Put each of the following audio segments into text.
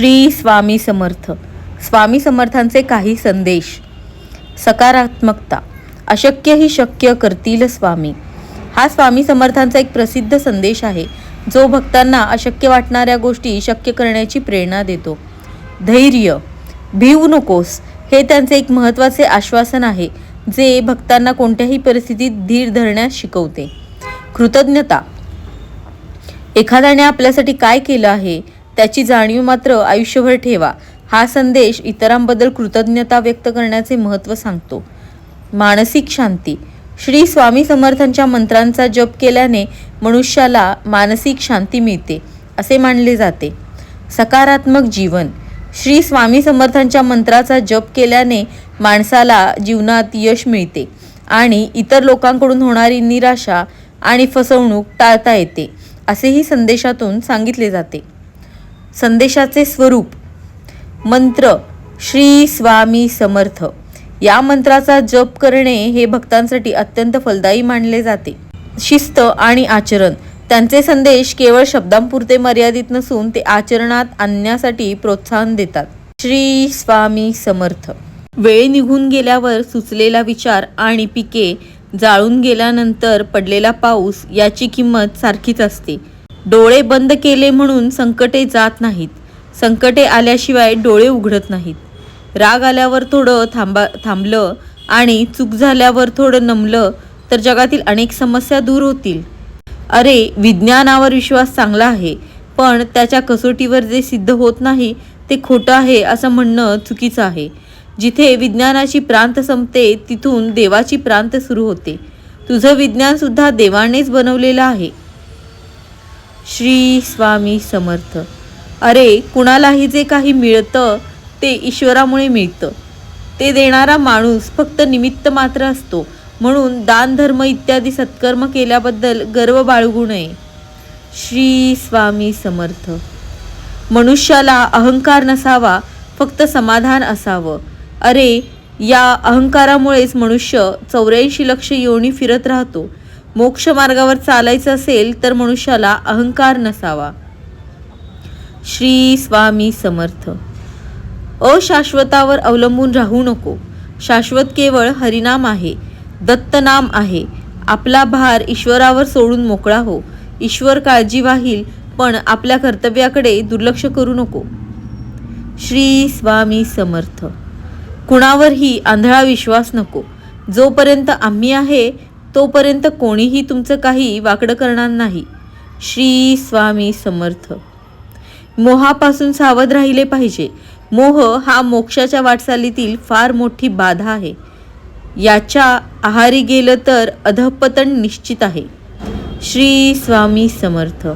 श्री स्वामी समर्थ. स्वामी समर्थांचे काही संदेश. सकारात्मकता. अशक्य ही शक्य करतील स्वामी. हा स्वामी समर्थांचा एक प्रसिद्ध संदेश आहे जो भक्तांना अशक्य वाटणाऱ्या गोष्टी शक्य करण्याची प्रेरणा देतो. धैर्य. भिवू नकोस. हे त्यांचे एक महत्त्वाचे आश्वासन आहे जे भक्तांना कोणत्याही परिस्थितीत धीर धरण्यास शिकवते. कृतज्ञता. एखाद्याने आपल्यासाठी काय केलं आहे त्याची जाणीव मात्र आयुष्यभर ठेवा. हा संदेश इतरांबद्दल कृतज्ञता व्यक्त करण्याचे महत्त्व सांगतो. मानसिक शांती. श्री स्वामी समर्थांच्या मंत्रांचा जप केल्याने मनुष्याला मानसिक शांती मिळते असे मानले जाते. सकारात्मक जीवन. श्री स्वामी समर्थांच्या मंत्राचा जप केल्याने माणसाला जीवनात यश मिळते आणि इतर लोकांकडून होणारी निराशा आणि फसवणूक टाळता येते असेही संदेशातून सांगितले जाते. संदेशाचे स्वरूप. मंत्र श्री स्वामी समर्थ. या मंत्राचा जप करणे हे भक्तांसाठी अत्यंत फलदायी मानले जाते. शिस्त आणि आचरण त्यांचे संदेश केवळ शब्दांपुरते मर्यादित नसून ते आचरणात आणण्यासाठी प्रोत्साहन देतात. श्री स्वामी समर्थ. वेळ निघून गेल्यावर सुचलेला विचार आणि पिके जाळून गेल्यानंतर पडलेला पाऊस याची किंमत सारखीच असते. डोळे बंद केले म्हणून संकटे जात नाहीत. संकटे आल्याशिवाय डोळे उघडत नाहीत. राग आल्यावर थोडं थांबा थांबलं आणि चूक झाल्यावर थोडं नमलं तर जगातील अनेक समस्या दूर होतील. अरे विज्ञानावर विश्वास चांगला आहे पण त्याच्या कसोटीवर जे सिद्ध होत नाही ते खोटं आहे असं म्हणणं चुकीचं आहे. जिथे विज्ञानाची प्रांत संपते तिथून देवाची प्रांत सुरू होते. तुझं विज्ञानसुद्धा देवानेच बनवलेलं आहे. श्री स्वामी समर्थ. अरे कुणालाही जे काही मिळतं ते ईश्वरामुळे मिळतं. ते देणारा माणूस फक्त निमित्त मात्र असतो. म्हणून दान धर्म इत्यादी सत्कर्म केल्याबद्दल गर्व बाळगू नये. श्री स्वामी समर्थ. मनुष्याला अहंकार नसावा फक्त समाधान असावं. अरे या अहंकारामुळेच मनुष्य चौऱ्याऐंशी लक्ष योनी फिरत राहतो. मोक्ष मार्गावर चालायचं असेल तर मनुष्याला अहंकार नसावा. श्री स्वामी समर्थ. अशाश्वतावर अवलंबून राहू नको. शाश्वत केवळ हरिनाम आहे दत्तनाम आहे. आपला भार ईश्वरावर सोडून मोकळा हो. ईश्वर काळजी वाहील पण आपल्या कर्तव्याकडे दुर्लक्ष करू नको. श्री स्वामी समर्थ. कुणावरही आंधळा विश्वास नको. जोपर्यंत आम्ही आहे तोपर्यंत कोणीही तुमचं काही वाकडं करणार नाही. श्री स्वामी समर्थ. मोहापासून सावध राहिले पाहिजे. मोह हा मोक्षाच्या वाटचालीतील फार मोठी बाधा आहे. याच्या आहारी गेलं तर अधपतन निश्चित आहे. श्री स्वामी समर्थ.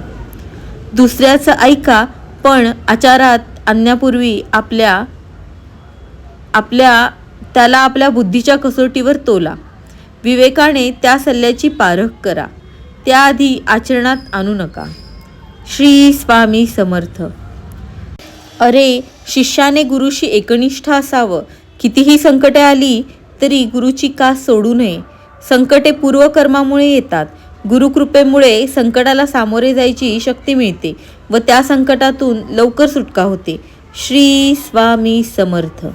दुसऱ्याचं ऐका पण आचारात आणण्यापूर्वी आपल्या आपल्या त्याला आपल्या बुद्धीच्या कसोटीवर तोला. विवेकाने त्या सल्ल्याची पारख करा. त्याआधी आचरणात आणू नका. श्री स्वामी समर्थ. अरे शिष्याने गुरुशी एकनिष्ठ असावं. कितीही संकटे आली तरी गुरुची कास सोडू नये? संकटे पूर्वकर्मामुळे येतात. गुरुकृपेमुळे संकटाला सामोरे जायची शक्ती मिळते व त्या संकटातून लवकर सुटका होते. श्री स्वामी समर्थ.